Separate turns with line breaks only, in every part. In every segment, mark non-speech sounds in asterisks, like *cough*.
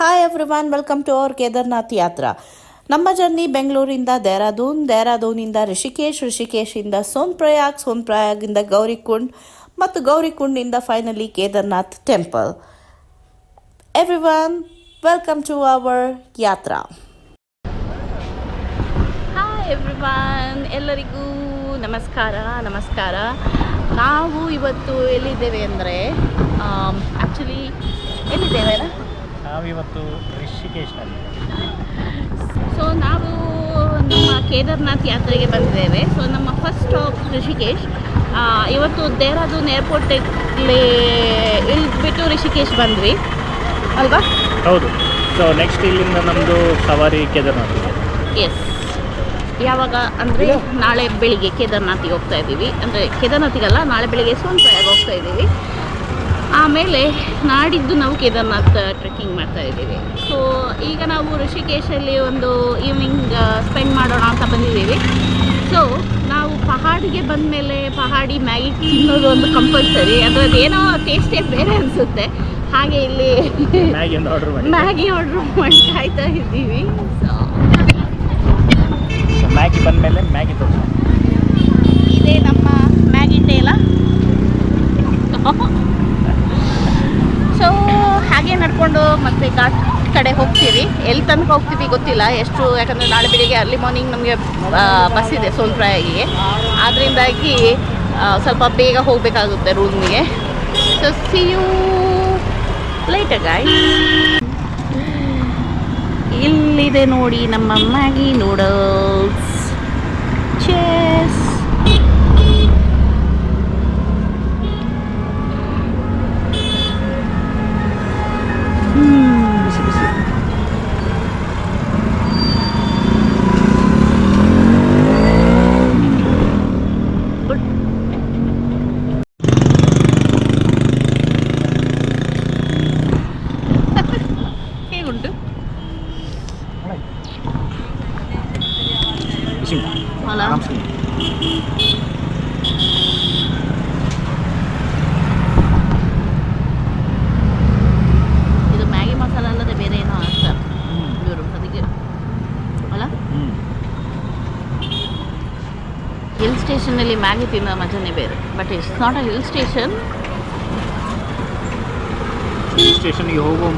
Hi everyone welcome to our Kedarnath ಯಾತ್ರಾ ನಮ್ಮ journey ಬೆಂಗಳೂರಿಂದ ದೇಹರಾದೂನ್ ದೇಹರಾದೂನಿಂದ ರಿಷಿಕೇಶ್ ರಿಷಿಕೇಶಿಂದ ಸೋನ್ ಪ್ರಯಾಗ್ ಸೋನ್ ಪ್ರಯಾಗಿಂದ ಗೌರಿಕುಂಡ್ ಮತ್ತು ಗೌರಿಕುಂಡಿಂದ finally Kedarnath temple everyone welcome to our ಯಾತ್ರಾ ಹಾಯ್ ಎವ್ರಿವಾನ್ ಎಲ್ಲರಿಗೂ ನಮಸ್ಕಾರ ನಮಸ್ಕಾರ. ನಾವು ಇವತ್ತು ಎಲ್ಲಿದ್ದೇವೆ ಅಂದರೆ ಆ್ಯಕ್ಚುಲಿ ಎಲ್ಲಿದ್ದೇವೆ
ನಾವಿವತ್ತು ಋಷಿಕೇಶ್ನಲ್ಲಿ
ಸೊ ನಾವು ನಮ್ಮ ಕೇದಾರ್ನಾಥ್ ಯಾತ್ರೆಗೆ ಬಂದಿದ್ದೇವೆ. ಸೊ ನಮ್ಮ ಫಸ್ಟ್ ಸ್ಟಾಪ್ ಋಷಿಕೇಶ್ ಇವತ್ತು ದೇಹರಾದೂನ್ ಏರ್ಪೋರ್ಟಲ್ಲಿ ಇಳಿದ್ಬಿಟ್ಟು ಋಷಿಕೇಶ್ ಬಂದ್ವಿ. ಅಲ್ವಾ?
ಹೌದು. ಸೊ ನೆಕ್ಸ್ಟ್ ಇಲ್ಲಿಂದ ನಮ್ಮದು ಸವಾರಿ ಕೇದಾರ್ನಾಥ್.
ಎಸ್ ಯಾವಾಗ ಅಂದರೆ ನಾಳೆ ಬೆಳಿಗ್ಗೆ ಕೇದಾರ್ನಾಥಿಗೆ ಹೋಗ್ತಾ ಇದ್ದೀವಿ. ಅಂದರೆ ಕೇದಾರ್ನಾಥಿಗಲ್ಲ ನಾಳೆ ಬೆಳಿಗ್ಗೆ ಸೋನ್ಪ್ರಯಾಗ ಹೋಗ್ತಾ ಇದ್ದೀವಿ. ಆಮೇಲೆ ನಾಡಿದ್ದು ನಾವು ಕೇದಾರ್ನಾಥ್ ಟ್ರೆಕ್ಕಿಂಗ್ ಮಾಡ್ತಾ ಇದ್ದೀವಿ. ಸೊ ಈಗ ನಾವು ಋಷಿಕೇಶಲ್ಲಿ ಒಂದು ಈವ್ನಿಂಗ್ ಸ್ಪೆಂಡ್ ಮಾಡೋಣ ಅಂತ ಬಂದಿದ್ದೀವಿ. ಸೊ ನಾವು ಪಹಾಡಿಗೆ ಬಂದಮೇಲೆ ಪಹಾಡಿ ಮ್ಯಾಗಿ ತಿನ್ನೋದು ಒಂದು ಕಂಪಲ್ಸರಿ ಅದರದ್ದು ಏನೋ ಟೇಸ್ಟೇ ಬೇರೆ ಅನಿಸುತ್ತೆ. ಹಾಗೆ ಇಲ್ಲಿ
ಮ್ಯಾಗಿ ಆರ್ಡರ್ ಮಾಡಿ.
ಮ್ಯಾಗಿ ಆರ್ಡ್ರ್ ಮಾಡಿ ಕಾಯ್ತಾ ಇದ್ದೀವಿ. ಸೊ
ಮ್ಯಾಗಿ ಬಂದಮೇಲೆ ಮ್ಯಾಗಿ
ಇದೇ ನಮ್ಮ ಮ್ಯಾಗಿ ಟೇಲ ಸೊ ಹಾಗೆ ನಡ್ಕೊಂಡು ಮತ್ತೆ ಘಾಟ್ ಕಡೆ ಹೋಗ್ತೀವಿ. ಎಲ್ಲಿ ತನಕ ಹೋಗ್ತೀವಿ ಗೊತ್ತಿಲ್ಲ. ಎಷ್ಟು ಯಾಕಂದರೆ ನಾಳೆ ಬೆಳಿಗ್ಗೆ ಅರ್ಲಿ ಮಾರ್ನಿಂಗ್ ನಮಗೆ ಬಸ್ ಇದೆ ಸೋನ್ಪ್ರಾಯಿಗೆ. ಅದರಿಂದಾಗಿ ಸ್ವಲ್ಪ ಬೇಗ ಹೋಗಬೇಕಾಗುತ್ತೆ ರೂಮ್ಗೆ so see you later guy ಇಲ್ಲಿದೆ ನೋಡಿ ನಮ್ಮ ಮ್ಯಾಗಿ ನೂಡಲ್ಸ್
ಆರಾಮ್ಸೆ.
ಇದು ಮ್ಯಾಗಿ ಮಸಾಲ ಅಲ್ಲದೆ ಬೇರೆ ಏನೋ ಹಾಕ್ತಾರೆ. ಇವರು ಅದಕ್ಕೆ. ಅಲ್ಲ. ಹಿಲ್ ಸ್ಟೇಷನಲ್ಲಿ ಮ್ಯಾಗಿ ತಿನ್ನೋ ಮಜಾನೇ ಬೇರೆ. But it's not a hill station
hill ಸ್ಟೇಷನ್ಗೆ ಹೋಗೋ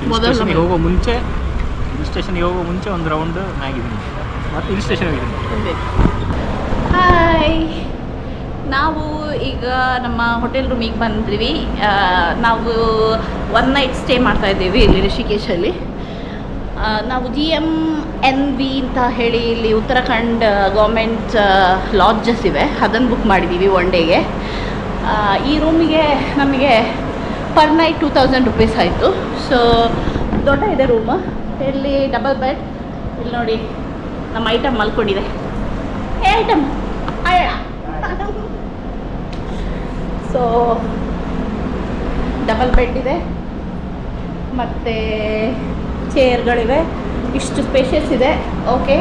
ಹಿಲ್ ಸ್ಟೇಷನ್ಗೆ ಹೋಗೋ ಮುಂಚೆ ಹಿಲ್ ಸ್ಟೇಷನ್ಗೆ ಹೋಗೋ ಮುಂಚೆ ಒಂದು ರೌಂಡ್ ಮ್ಯಾಗಿ ಮತ್ತು ಹಿಲ್ ಸ್ಟೇಷನ್ ಹೋಗಿದ್ದೀನಿ
ಹಾಯ್ ನಾವು ಈಗ ನಮ್ಮ ಹೋಟೆಲ್ ರೂಮಿಗೆ ಬಂದ್ವಿ. ನಾವು ಒನ್ ನೈಟ್ ಸ್ಟೇ ಮಾಡ್ತಾ ಇದ್ದೀವಿ ಇಲ್ಲಿ ಋಷಿಕೇಶಲ್ಲಿ ನಾವು ಜಿ ಎಂ ಎನ್ ವಿ ಅಂತ ಹೇಳಿ ಇಲ್ಲಿ ಉತ್ತರಾಖಂಡ್ ಗೌರ್ಮೆಂಟ್ ಲಾಡ್ಜಸ್ ಇವೆ. ಅದನ್ನು ಬುಕ್ ಮಾಡಿದ್ದೀವಿ ಒನ್ ಡೇಗೆ ಈ ರೂಮಿಗೆ ನಮಗೆ per night two thousand rupees ಆಯಿತು. ಸೊ ದೊಡ್ಡ ಇದೆ ರೂಮ್ ಇಲ್ಲಿ ಡಬಲ್ ಬೆಡ್ ಇಲ್ಲಿ ನೋಡಿ. ನಮ್ಮ ಐಟಮ್ ಮಲ್ಕೊಂಡಿದೆ. ಐಟಮ್ ಸೊ ಡಬಲ್ ಬೆಡ್ ಇದೆ. ಮತ್ತು ಚೇರ್ಗಳಿವೆ ಇಷ್ಟು ಸ್ಪೇಷಿಯಸ್ ಇದೆ. ಓಕೆ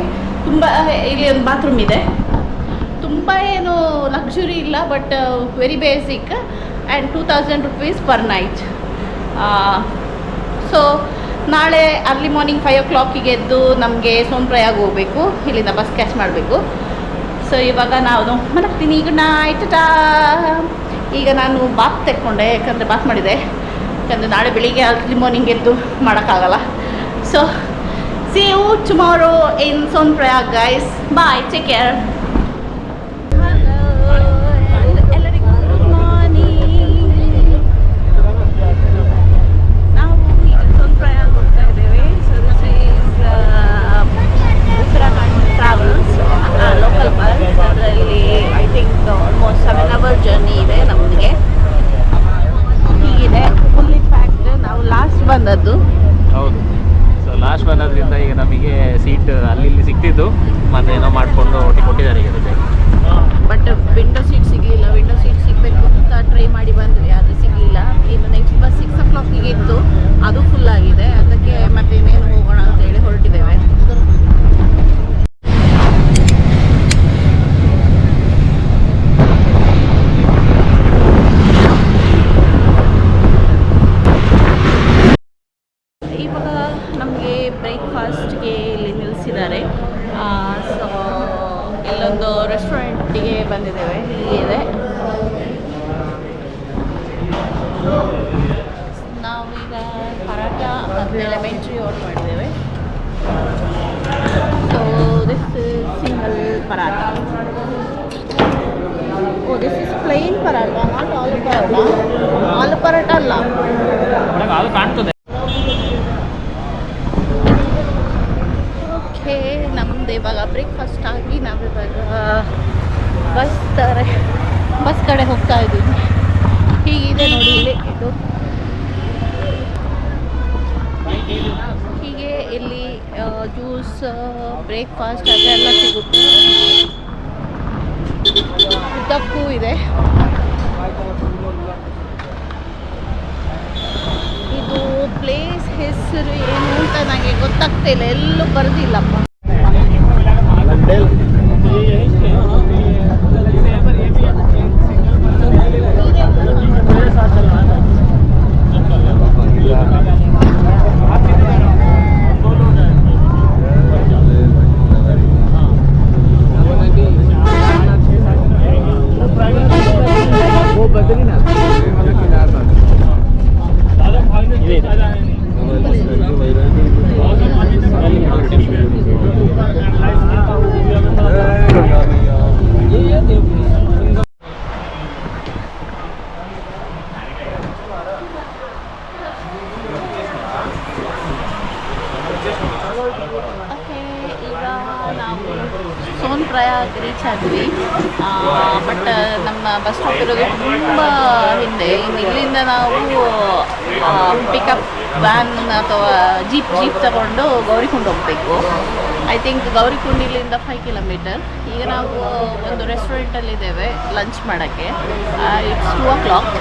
ತುಂಬ ಇಲ್ಲಿ ಒಂದು ಬಾತ್ರೂಮ್ ಇದೆ. ತುಂಬ ಏನು ಲಕ್ಸುರಿ ಇಲ್ಲ but very basic and two thousand rupees per night so ನಾಳೆ ಅರ್ಲಿ ಮಾರ್ನಿಂಗ್ ಫೈವ್ ಓ ಕ್ಲಾಕಿಗೆ ಎದ್ದು ನಮಗೆ ಸೋನ್ಪ್ರಯಾಗ್ ಹೋಗಬೇಕು ಇಲ್ಲಿಂದ ಬಸ್ ಕ್ಯಾಚ್ ಮಾಡಬೇಕು. ಸೊ ಇವಾಗ ನಾವು ಮಲಗ್ತೀನಿ. ಈಗ ನಾ ಈಗ ನಾನು ಬಾತ್ ತೆಕ್ಕೊಂಡೆ. ಯಾಕಂದರೆ ಬಾತ್ ಮಾಡಿದೆ. ಯಾಕಂದರೆ ನಾಳೆ ಬೆಳಿಗ್ಗೆ ಅರ್ಲಿ ಮಾರ್ನಿಂಗ್ ಎದ್ದು ಮಾಡೋಕ್ಕಾಗಲ್ಲ. So see you tomorrow in Sonprayag guys bye take care ಎಲ್ಲರಿಗೂ ಗುಡ್ ಮಾರ್ನಿಂಗ್ ನಾವು ಈಗ ಸೋನ್ಪ್ರಯಾಗ್ ಹೋಗ್ತಾ ಇದ್ದೇವೆ so this is Uttarakhand travels local bus ಅದರಲ್ಲಿ I think almost seven hour journey ಇದೆ ನಮಗೆ ಹೀಗಿದೆ ಫುಲ್ಲಿ ಪ್ಯಾಕ್ಡ್ ನಾವು ಲಾಸ್ಟ್ ಬಂದದ್ದು
ಹೌದು ಸೊ ಲಾಸ್ಟ್ ಬಂದದ್ರಿಂದ ಈಗ ನಮಗೆ ಸೀಟ್ ಅಲ್ಲಿ ಇಲ್ಲಿ ಸಿಕ್ತಿದ್ದು ಮತ್ತೆ ಏನೋ ಮಾಡಿಕೊಂಡು ಒಟ್ಟಿ ಕೊಟ್ಟಿದ್ದಾರೆ ಈಗ
ಇಲ್ಲೊಂದು ರೆಸ್ಟೋರೆಂಟಿಗೆ ಬಂದಿದ್ದೇವೆ ಹೀಗಿದೆ ನಾವೀಗ ಪರಾಟ ಮತ್ತು ಲೆಮೆಂಟ್ರಿ ಆರ್ಡರ್ ಮಾಡಿದ್ದೇವೆ so this single paratha o this is plain paratha not aloo paratha aloo paratha ಅಲ್ಲ.
ಅದು ಕಾಣ್ತದೆ.
ಓಕೆ ನಮ್ದು ಇವಾಗ ಬ್ರೇಕ್ಫಾಸ್ಟ್ ಆಗಿ ನಾವಿವಾಗ ಬಸ್ ತರ ಬಸ್ ಕಡೆ ಹೋಗ್ತಾ ಇದ್ದೀವಿ. ಹೀಗಿದೆ ನೋಡಿ ಇಲ್ಲಿ ಇದು. ಹೀಗೆ ಇಲ್ಲಿ ಜ್ಯೂಸ್ ಬ್ರೇಕ್ಫಾಸ್ಟ್ ಅದೆಲ್ಲ ಸಿಗುತ್ತೆ. ಉದ್ದಕ್ಕೂ ಇದೆ. ಇದು ಪ್ಲೇಸ್ ಹೆಸರು ಏನು ಅಂತ ನನಗೆ ಗೊತ್ತಾಗ್ತಿಲ್ಲ ಎಲ್ಲೂ ಬರೆದಿಲ್ಲಪ್ಪ ಓಕೆ ಈಗ ನಾವು ಸೋನ್ ಪ್ರಯಾಗ್ ರೀಚ್ ಆದ್ವಿ ಬಟ್ ನಮ್ಮ ಬಸ್ ಸ್ಟಾಪ್ ಇರೋದು ತುಂಬ ಹಿಂದೆ ಇನ್ನು ಇಲ್ಲಿಂದ ನಾವು ಪಿಕಪ್ ವ್ಯಾನ್ ಅಥವಾ ಜೀಪ್ ತಗೊಂಡು ಗೌರಿಕುಂಡ್ ಹೋಗಬೇಕು. ಐ ಥಿಂಕ್ ಗೌರಿಕುಂಡಿಲಿಂದ ಫೈವ್ ಕಿಲೋಮೀಟರ್ ಈಗ ನಾವು ಒಂದು ರೆಸ್ಟೋರೆಂಟಲ್ಲಿ ಇದ್ದೇವೆ ಲಂಚ್ ಮಾಡೋಕ್ಕೆ. It's two o'clock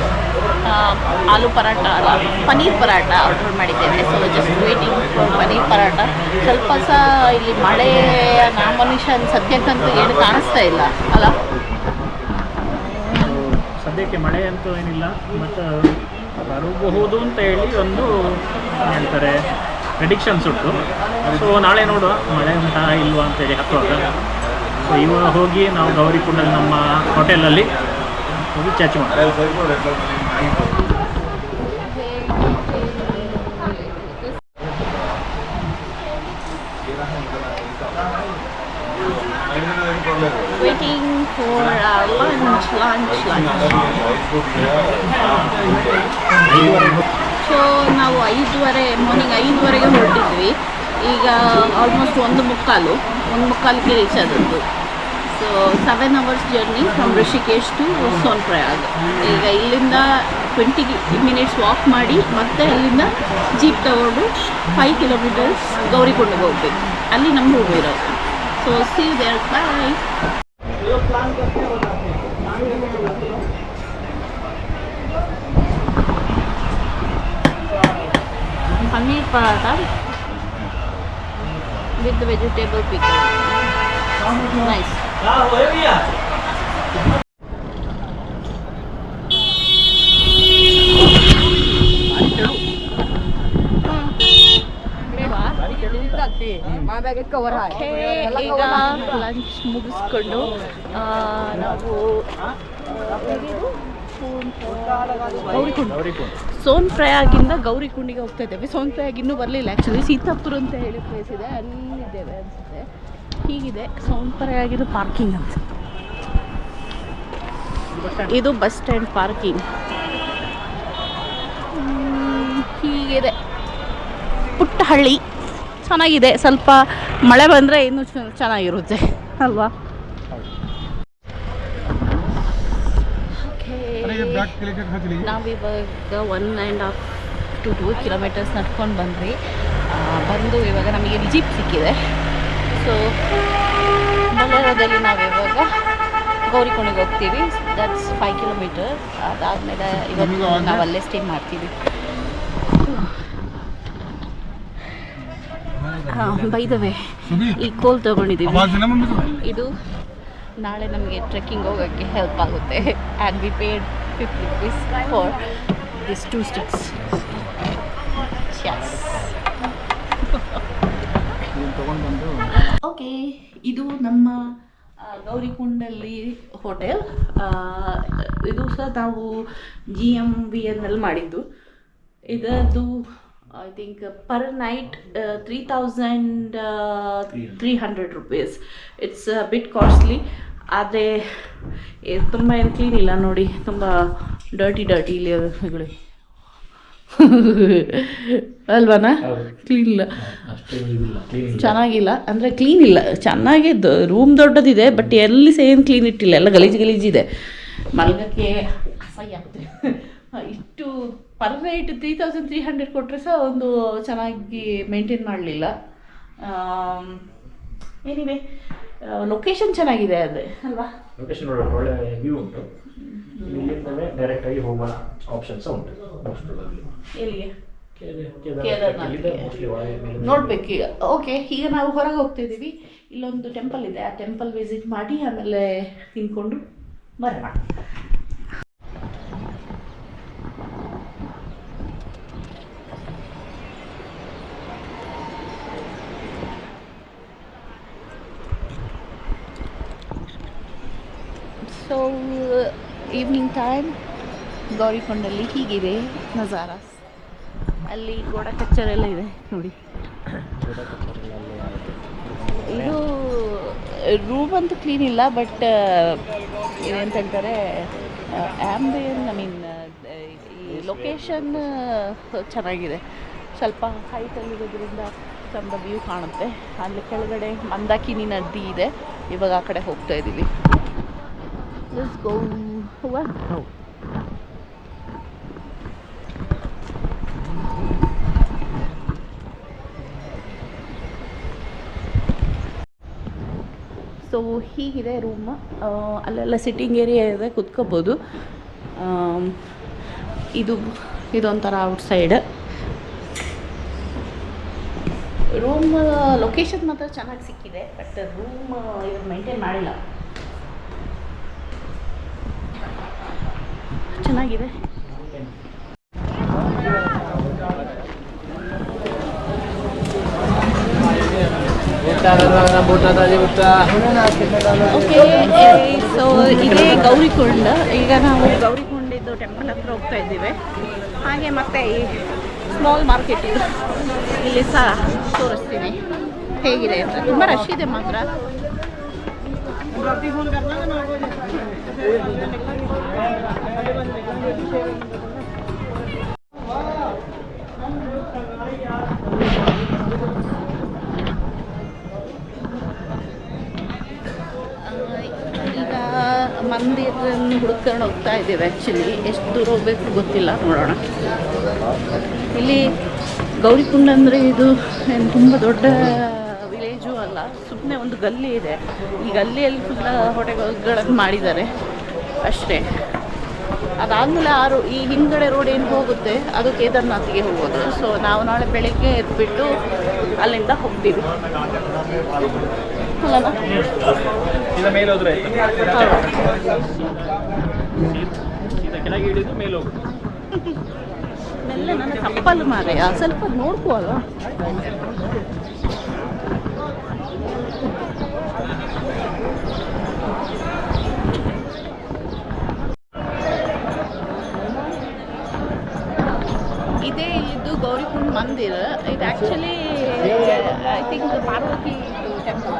aloo paratha ಅಲ್ಲ ಪನೀರ್ ಪರಾಟ ಆರ್ಡರ್ ಮಾಡಿದ್ದೇವೆ. So just waiting for paneer paratha ಸ್ವಲ್ಪ ಸಹ ಇಲ್ಲಿ ಮಳೆಯ ನಾಮನುಷ್ಯ ಸದ್ಯಕ್ಕಂತೂ ಏನು ಕಾಣಿಸ್ತಾ ಇಲ್ಲ, ಅಲ್ಲ?
ಸದ್ಯಕ್ಕೆ ಮಳೆ ಅಂತೂ ಏನಿಲ್ಲ ಮತ್ತು ಬರಬಹುದು ಅಂತ ಹೇಳಿ ಒಂದು ಹೇಳ್ತಾರೆ. ಪ್ರೆಡಿಕ್ಷನ್ಸ್ ಉಂಟು ಸೊ ನಾಳೆ ನೋಡುವ. ಮಳೆ ಉಂಟಾ ಇಲ್ವಾ ಅಂತೇಳಿ ಹತ್ತುವಾಗ. ಸೊ ಇವಾಗ ಹೋಗಿ ನಾವು ಗೌರಿಕುಂಡಲ್ಲಿ ನಮ್ಮ ಹೋಟೆಲಲ್ಲಿ ಹೋಗಿ ಚಾಚು ಮಾಡ್ತೀವಿ
waiting for lunch lunch lunch so ನಾವು ಐದುವರೆ ಮಾರ್ನಿಂಗ್ ಐದುವರೆಗೆ ಹೊರಟಿದ್ವಿ. ಈಗ ಆಲ್ಮೋಸ್ಟ್ ಒಂದು ಮುಕ್ಕಾಲು, ಒಂದು ಮುಕ್ಕಾಲಿಗೆ ರೀಚ್ ಆದದ್ದು. So seven hours journey from Rishikesh to Sonprayag ಈಗ ಇಲ್ಲಿಂದ ಟ್ವೆಂಟಿ ಮಿನಿಟ್ಸ್ ವಾಕ್ ಮಾಡಿ ಮತ್ತೆ ಅಲ್ಲಿಂದ ಜೀಪ್ ತಗೊಂಡು ಫೈವ್ ಕಿಲೋಮೀಟರ್ಸ್ ಗೌರಿಕೊಂಡು ಹೋಗ್ಬೇಕು. ಅಲ್ಲಿ ನಮ್ಮ ರೂಮ್ ಇರೋದು. So see there bye paneer paratha with vegetable pickle nice ಈಗ ಲಂಚ್ ಮುಗಿಸ್ಕೊಂಡು ಆ, ನಾವು ಎಲ್ಲಿದು? ಗೌರಿಕುಂಡ.
ಗೌರಿಕುಂಡ್.
ಸೋನ್ ಪ್ರಯಾಗಿಂದ ಗೌರಿಕುಂಡಿಗೆ ಹೋಗ್ತಾ ಇದ್ದೇವೆ. ಸೋನ್ ಪ್ರಯಾಗ್ ಇನ್ನೂ ಬರಲಿಲ್ಲ ಆ್ಯಕ್ಚುಲಿ ಸೀತಾಪುರ ಅಂತ ಹೇಳಿ ಪ್ಲೇಸ್ ಇದೆ. ಅಲ್ಲಿದ್ದೇವೆ ಅನಿಸುತ್ತೆ. ಹೀಗಿದೆ. ಸೋನ್ ಪ್ರಯಾಗಿದು ಪಾರ್ಕಿಂಗ್ ಅಂತ. ಇದು ಬಸ್ ಸ್ಟ್ಯಾಂಡ್ ಪಾರ್ಕಿಂಗ್ ಹೀಗಿದೆ. ಪುಟ್ಟ ಹಳ್ಳಿ ಚೆನ್ನಾಗಿದೆ. ಸ್ವಲ್ಪ ಮಳೆ ಬಂದರೆ ಇನ್ನೂ ಚೆನ್ನಾಗಿರುತ್ತೆ. ಅಲ್ವಾ? ನಾವಿವಾಗ one and half to two kilometres ನಡ್ಕೊಂಡು ಬಂದ್ವಿ. ಬಂದು ಇವಾಗ ನಮಗೆ ಜೀಪ್ ಸಿಕ್ಕಿದೆ. ಸೊ ಬಳ್ಳಾರದಲ್ಲಿ ನಾವಿವಾಗ ಗೌರಿಕೊಂಡಿಗೆ ಹೋಗ್ತೀವಿ. ದಟ್ಸ್ ಫೈವ್ ಕಿಲೋಮೀಟರ್ ಅದಾದಮೇಲೆ ಇವಾಗ ನಾವು ಅಲ್ಲೇ ಸ್ಟೇ ಮಾಡ್ತೀವಿ. ಬೈದವೆ ಈ ಕೋಲ್ ತಗೊಂಡಿದ್ದೀವಿ. ಇದು ನಾಳೆ ನಮಗೆ ಟ್ರೆಕ್ಕಿಂಗ್ ಹೋಗೋಕ್ಕೆ ಹೆಲ್ಪ್ ಆಗುತ್ತೆ. And we paid fifty rupees for this two sticks okay ಇದು ನಮ್ಮ ಗೌರಿಕುಂಡಲ್ಲಿ ಹೋಟೆಲ್. ಇದು ಸಹ ನಾವು ಜಿ ಎಂ ವಿ ಎನ್ನಲ್ಲಿ ಮಾಡಿದ್ದು. ಇದರದ್ದು I think per night three thousand three hundred rupees it's bit costly ಆದರೆ ತುಂಬ ಏನು ಕ್ಲೀನ್ ಇಲ್ಲ ನೋಡಿ. ತುಂಬ ಡರ್ಟಿ ಡರ್ಟಿ ಇಲ್ಲಿ ಇವುಗಳು ಅಲ್ವಾನಾ? ಕ್ಲೀನ್ ಇಲ್ಲ. ಚೆನ್ನಾಗಿಲ್ಲ. ಅಂದರೆ ಕ್ಲೀನ್ ಇಲ್ಲ. ಚೆನ್ನಾಗಿ ರೂಮ್ ದೊಡ್ಡದಿದೆ ಬಟ್ ಎಲ್ಲಿ ಸಹ ಏನು ಕ್ಲೀನ್ ಇಟ್ಟಿಲ್ಲ. ಎಲ್ಲ ಗಲೀಜು ಗಲೀಜಿದೆ. ಮಲಗಕ್ಕೆ ಅಸಹ್ಯ ಆಗ್ತದೆ *laughs* ಇಷ್ಟು per night three thousand three hundred ಕೊಟ್ಟರೆ ಸಹ ಒಂದು ಚೆನ್ನಾಗಿ ಮೇಂಟೈನ್ ಮಾಡಲಿಲ್ಲ. ಏನಿವೆ ಲೊಕೇಶನ್ ಚೆನ್ನಾಗಿದೆ ಅದೇ ಅಲ್ವಾ?
ಲೊಕೇಶನ್ ಒಳ್ಳೆ ಒಳ್ಳೆ ವ್ಯೂ ಉಂಟು. ಇಲ್ಲಿಂದಲೇ ಡೈರೆಕ್ಟ್ ಆಗಿ ಹೋಗೋಣ ಆಪ್ಷನ್ಸ್ ಉಂಟು ಮೋಸ್ಟ್
ಎಲ್ಲಿಗೆ? ನೋಡ್ಬೇಕು ಈಗ. ಓಕೆ ಈಗ ನಾವು ಹೊರಗೆ ಹೋಗ್ತಾ ಇದ್ದೀವಿ ಇಲ್ಲೊಂದು ಟೆಂಪಲ್ ಇದೆ. ಆ ಟೆಂಪಲ್ ವಿಸಿಟ್ ಮಾಡಿ ಆಮೇಲೆ ತಿನ್ಕೊಂಡು ಬರೋಣ ಸೊ ಈವ್ನಿಂಗ್ ಟೈಮ್ ಗೌರಿಕೊಂಡಲ್ಲಿ ಹೀಗಿದೆ ನಜಾರಾ. ಅಲ್ಲಿ ಗೋಡ ಕಚ್ಚರ್ ಎಲ್ಲ ಇದೆ, ನೋಡಿ. ಇದು ರೂಮ್ ಅಂತೂ ಕ್ಲೀನ್ ಇಲ್ಲ ಬಟ್ ಏನಂತ ಹೇಳ್ತಾರೆ ಆ್ಯಂಬಿಯನ್ ಐ ಮೀನ್ ಈ ಲೊಕೇಶನ್ ಚೆನ್ನಾಗಿದೆ. ಸ್ವಲ್ಪ ಹೈಟಲ್ಲಿರೋದ್ರಿಂದ ಚಂದ ವ್ಯೂ ಕಾಣುತ್ತೆ. ಅಲ್ಲಿ ಕೆಳಗಡೆ ಮಂದಾಕಿನಿ ನದಿ ಇದೆ. ಇವಾಗ ಆ ಕಡೆ ಹೋಗ್ತಾ ಇದ್ದೀವಿ ಲೆಟ್ಸ್ go. What? ಸೊ ಹೀಗಿದೆ ರೂಮ್ ಅಲ್ಲೆಲ್ಲ ಸಿಟ್ಟಿಂಗ್ ಏರಿಯಾ ಇದೆ, ಕುತ್ಕೋಬೋದು. ಇದು, ಇದೊಂಥರ ಔಟ್ ಸೈಡ್ ರೂಮ್ ಲೊಕೇಶನ್ ಮಾತ್ರ ಚೆನ್ನಾಗಿ ಸಿಕ್ಕಿದೆ ಬಟ್ ರೂಮ್ ಇವ್ರು ಮೈಂಟೈನ್ ಮಾಡಿಲ್ಲ. ಚೆನ್ನಾಗಿದೆ. ಓಕೆ ಸೊ ಇದೇ ಗೌರಿಕೊಂಡ ಈಗ ನಾವು ಗೌರಿಕೊಂಡಿದ್ದು ಟೆಂಪಲ್ ಹತ್ರ ಹೋಗ್ತಾ ಇದ್ದೀವಿ. ಹಾಗೆ ಮತ್ತೆ ಈ ಸ್ಮಾಲ್ ಮಾರ್ಕೆಟ್ ಇದು. ಇಲ್ಲಿ ಸಹ ತೋರಿಸ್ತೀನಿ. ಹೇಗಿದೆ ಅಂತ. ತುಂಬ ರಶ್ ಇದೆ ಮಾತ್ರ. ಈಗ ಮಂದಿರನ್ನು ಹುಡ್ಕೊಂಡು ಹೋಗ್ತಾ ಇದ್ದೀವಿ ಆ್ಯಕ್ಚುಲಿ ಎಷ್ಟು ದೂರ ಹೋಗ್ಬೇಕು ಗೊತ್ತಿಲ್ಲ ನೋಡೋಣ. ಇಲ್ಲಿ ಗೌರಿಕುಂಡ ಅಂದರೆ ಇದು ಏನು ತುಂಬ ದೊಡ್ಡ ಒಂದು ಗಲ್ಲಿ ಇದೆ. ಈ ಗಲ್ಲಿಯಲ್ಲಿ ಫುಲ್ಲ ಹೋಟೆಲ್ಗಳನ್ನು ಮಾಡಿದ್ದಾರೆ. ಅಷ್ಟೇ. ಅದಾದಮೇಲೆ ಆ ರೋ ಈ ಹಿಂದ್ಗಡೆ ರೋಡ್ ಏನು ಹೋಗುತ್ತೆ ಅದು ಕೇದಾರ್ನಾಥ್ಗೆ ಹೋಗೋದು. ಸೊ ನಾವು ನಾಳೆ ಬೆಳಿಗ್ಗೆ ಎದ್ಬಿಟ್ಟು ಅಲ್ಲಿಂದ ಹೋಗ್ತೀವಿ.
ಮೇಲೆ *laughs*
ಮೆಲ್ಲ ನನ್ನ ತಪ್ಪಲು ಮಾರೆಯ ಸ್ವಲ್ಪ ನೋಡ್ಕೋ ಅಲ್ವಾ ಇದೇ ಇಲ್ಲಿದ್ದು ಗೌರಿಕುಂಡ್ ಮಂದಿರ ಇದು. Actually I think Parvati temple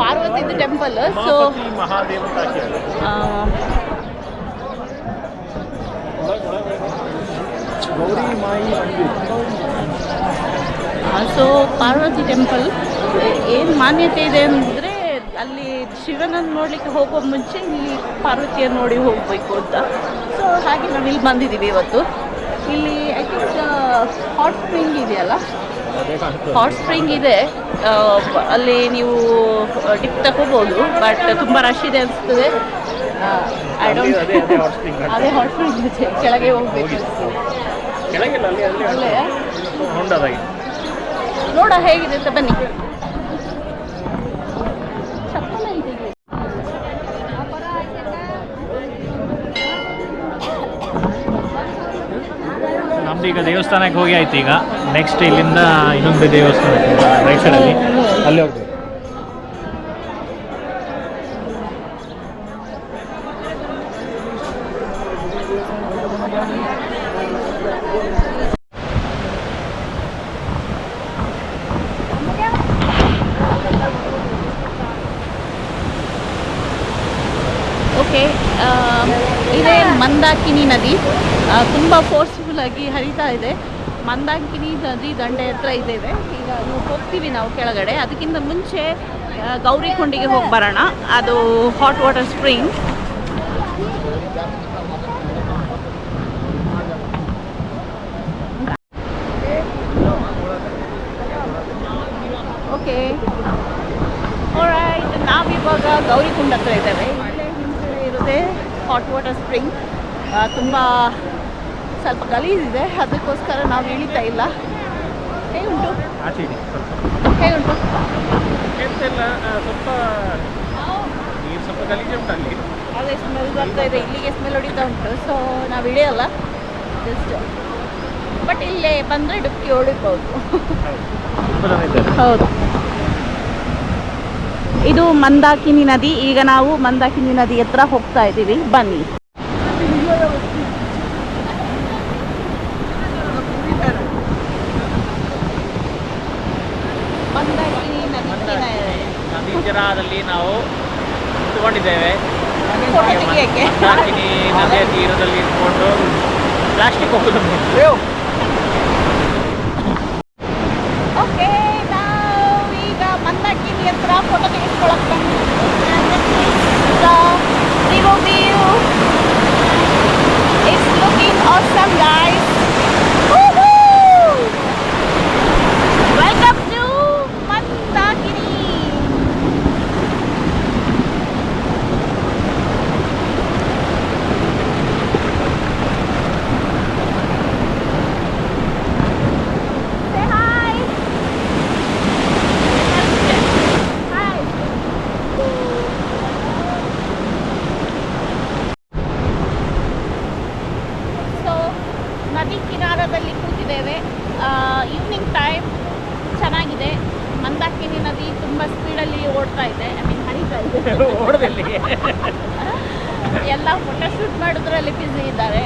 ಪಾರ್ವತಿದು temple so so Parvati temple ಏನು ಮಾನ್ಯತೆ ಇದೆ ಅಂದರೆ ಅಲ್ಲಿ ಶಿವನನ್ನು ನೋಡಲಿಕ್ಕೆ ಹೋಗೋ ಮುಂಚೆ ಇಲ್ಲಿ ಪಾರ್ವತಿಯನ್ನು ನೋಡಿ ಹೋಗಬೇಕು ಅಂತ. ಸೊ ಹಾಗೆ ನಾವು ಇಲ್ಲಿ ಬಂದಿದ್ದೀವಿ ಇವತ್ತು. ಇಲ್ಲಿ ಹಾಟ್ ಸ್ಪ್ರಿಂಗ್ ಇದೆಯಲ್ಲ? ಹಾಟ್ ಸ್ಪ್ರಿಂಗ್ ಇದೆ. ಅಲ್ಲಿ ನೀವು ಟಿಪ್ ತಗೋಬೋದು ಬಟ್ ತುಂಬ ರಶ್ ಇದೆ ಅನಿಸ್ತದೆ. ಐ ಡೋಂಟ್
ಅದೇ.
ಹಾಟ್ ಸ್ಪ್ರಿಂಗ್ ಕೆಳಗೆ ಹೋಗ್ಬೇಕು. ನೋಡ ಹೇಗಿದೆ ಅಂತ ಬನ್ನಿ.
ಈಗ ದೇವಸ್ಥಾನಕ್ಕೆ ಹೋಗಿ ಆಯ್ತು ಈಗ. ನೆಕ್ಸ್ಟ್ ಇಲ್ಲಿಂದ ಇನ್ನೊಂದು ದೇವಸ್ಥಾನ ರೈಟ್ ಸೈಡಲ್ಲಿ ಅಲ್ಲಿ ಹೋಗ್ಬೇಕು
ಓಕೆ ಇದೇ ಮಂದಾಕಿನಿ ನದಿ ತುಂಬ ಫೋರ್ಸ್ಫುಲ್ಲಾಗಿ ಹರಿತಾ ಇದೆ. ಮಂದಾಕಿನಿ ನದಿ ದಂಡೆ ಹತ್ರ ಇದ್ದೇವೆ. ಈಗ ಹೋಗ್ತೀವಿ ನಾವು ಕೆಳಗಡೆ. ಅದಕ್ಕಿಂತ ಮುಂಚೆ ಗೌರಿ ಗೌರಿಕೊಂಡಿಗೆ ಹೋಗಿ ಬರೋಣ. ಅದು ಹಾಟ್ ವಾಟರ್ ಸ್ಪ್ರಿಂಗ್ ಓಕೆ ನಾವಿವಾಗ ಗೌರಿಕುಂಡ ಹತ್ರ ಇದ್ದೇವೆ. ಇರುತ್ತೆ. ಹಾಟ್ ವಾಟರ್ ಸ್ಪ್ರಿಂಗ್ ತುಂಬ ಸ್ವಲ್ಪ ಗಲೀಜಿದೆ ಅದಕ್ಕೋಸ್ಕರ ನಾವು ಇಳಿತಾ ಇಲ್ಲ.
ಹೇಗೆ ಉಂಟು.
ಹೇಗೆ
ಉಂಟು. ಸ್ವಲ್ಪ ಸ್ವಲ್ಪ ಗಲೀಜು ಉಂಟು ಅಲ್ಲಿ.
ಅದೇ ಸ್ಮೆಲ್ ಬರ್ತಾ ಇದೆ ಇಲ್ಲಿಗೆ ಸ್ಮೆಲ್ ಹೊಡಿತಾ ಉಂಟು ಸೊ ನಾವು ಇಳಿಯಲ್ಲ. ಜಸ್ಟ್ ಬಟ್ ಇಲ್ಲೇ ಬಂದರೆ ಡುಕ್ಕಿ ಹೊಡಿಬೋದು ಹೌದು. ಇದು ಮಂದಾಕಿನಿ ನದಿ. ಈಗ ನಾವು ಮಂದಾಕಿನಿ ನದಿ ಹತ್ರ ಹೋಗ್ತಾ ಇದ್ದೀವಿ. ಬನ್ನಿ. ನದಿ
ತೀರದಲ್ಲಿ ನಾವು
ಇಟ್ಕೊಂಡಿದ್ದೇವೆ
ಮಂದಾಕಿನಿ ನದಿಯ ತೀರದಲ್ಲಿ ಇಟ್ಕೊಂಡು ಪ್ಲಾಸ್ಟಿಕ್ ಹೋಗುದು
ಓಕೆ ನಾವು ಈಗ ಮಂದಾಕಿನಿ ಹತ್ರ photo ತೆಗೆಸ್ಕೊಳಕ್ river view it's looking awesome guys welcome to Mandakini Say hi. Hi. So ನದಿ ಕಿನಾರದಲ್ಲಿ ಕೂತಿದ್ದೇವೆ ಈವ್ನಿಂಗ್ ಟೈಮ್ ಚೆನ್ನಾಗಿದೆ ಮಂದಾಕಿನಿ ನದಿ ತುಂಬ ಸ್ಪೀಡಲ್ಲಿ ಓಡ್ತಾ ಇದೆ ಐ ಮೀನ್ ಹರಿತಾ ಇದೆ
ಓಡದಲ್ಲಿ
ಎಲ್ಲ ಫೋಟೋ ಶೂಟ್ ಮಾಡೋದ್ರಲ್ಲಿ ಬ್ಯುಸಿ ಇದ್ದಾರೆ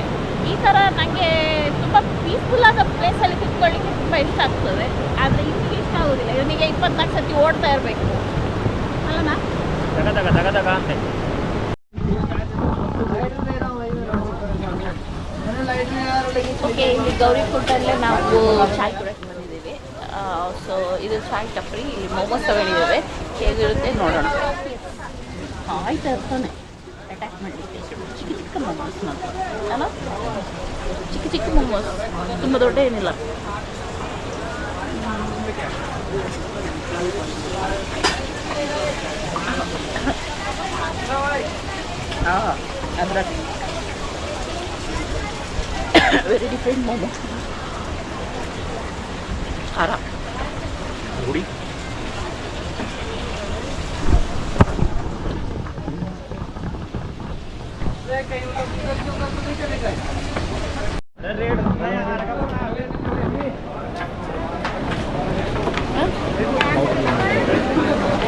ಈ ನನಗೆ ತುಂಬ ಪೀಸ್ಫುಲ್ ಆದ ಪ್ಲೇಸಲ್ಲಿ ಕುತ್ಕೊಳ್ಳಿಕ್ಕೆ ತುಂಬ ಇಷ್ಟ ಆಗ್ತದೆ. ಆದರೆ ಇವನಿಗೆ ಇಷ್ಟ ಆಗೋದಿಲ್ಲ. ಇವನಿಗೆ ಇಪ್ಪತ್ನಾಲ್ಕು ಸತಿ ಓಡ್ತಾ ಇರಬೇಕು. ಅಲ್ಲನಾ
ದಗ ಇಲ್ಲಿ ಗೌರಿ ದಗ ಅಂತೆ.
ಓಕೆ ಇಲ್ಲಿ ಗೌರಿಕುಂಟಲ್ಲೇ ನಾವು ಚಾಯ್ ಕುಡಕ್ಕೆ ಬಂದಿದ್ದೀವಿ. ಸೊ ಇದು ಚಾಯ್ ಟಪ್ರಿ ಇಲ್ಲಿ ಮೊಮೋಸ್ ತಗೊಂಡಿದ್ದೇವೆ. ಹೇಗಿರುತ್ತೆ ನೋಡೋಣ. ಆಯ್ತು ಅರ್ಥನೇ ಅಟ್ಯಾಕ್ ಮಾಡಲಿಕ್ಕೆ. ಚಿಕ್ಕ ಚಿಕ್ಕ ಮೊಮೋಸ್ ಮಾತ್ರ. ಅಲ್ಲ? ಚಿಕ್ಕ ಚಿಕ್ಕ ಮೊಮೋಸ್ ತುಂಬ ದೊಡ್ಡ ಏನಿಲ್ಲ
ಹಾಂ
ಅದ್ರ ವೆರಿ ಡಿಫ್ರೆಂಟ್ ಮೊಮೋ ಖಾರ
ಹುಡಿ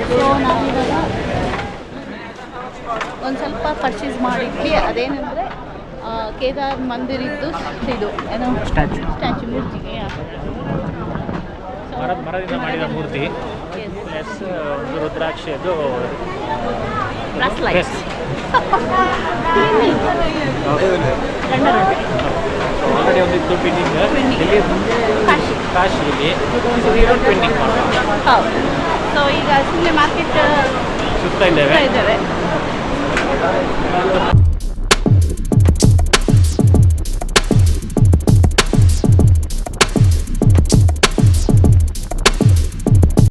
ಸೊ ನಾವಿವಾಗ ಒಂದು ಸ್ವಲ್ಪ ಪರ್ಚೇಸ್ ಮಾಡಿದ್ವಿ ಅದೇನೆಂದರೆ ಕೇದಾರ್ ಇತ್ತು ಇದು ಏನೋ
ಸ್ಟ್ಯಾಚು
ಸ್ಟ್ಯಾಚು ಮೂರ್ತಿಗೆ
ಮರದಿಂದ ಮಾಡಿದ ಮೂರ್ತಿ. ಪ್ಲಸ್ ಒಂದು ರುದ್ರಾಕ್ಷಿಯದು. ಆಲ್ರೆಡಿ ಒಂದು
ಇತ್ತು.
ಇಲ್ಲಿ
ಕಾಶಿ
ಕಾಶಿಯಲ್ಲಿ ಇನ್ನೊಂದು ಪೆಂಡಿಂಗ್
ಹೌದು. ಸೊ ಈಗ ಸುಮ್ಮನೆ ಮಾರ್ಕೆಟ್
ಸುತ್ತಾ
ಇದ್ದೇವೆ.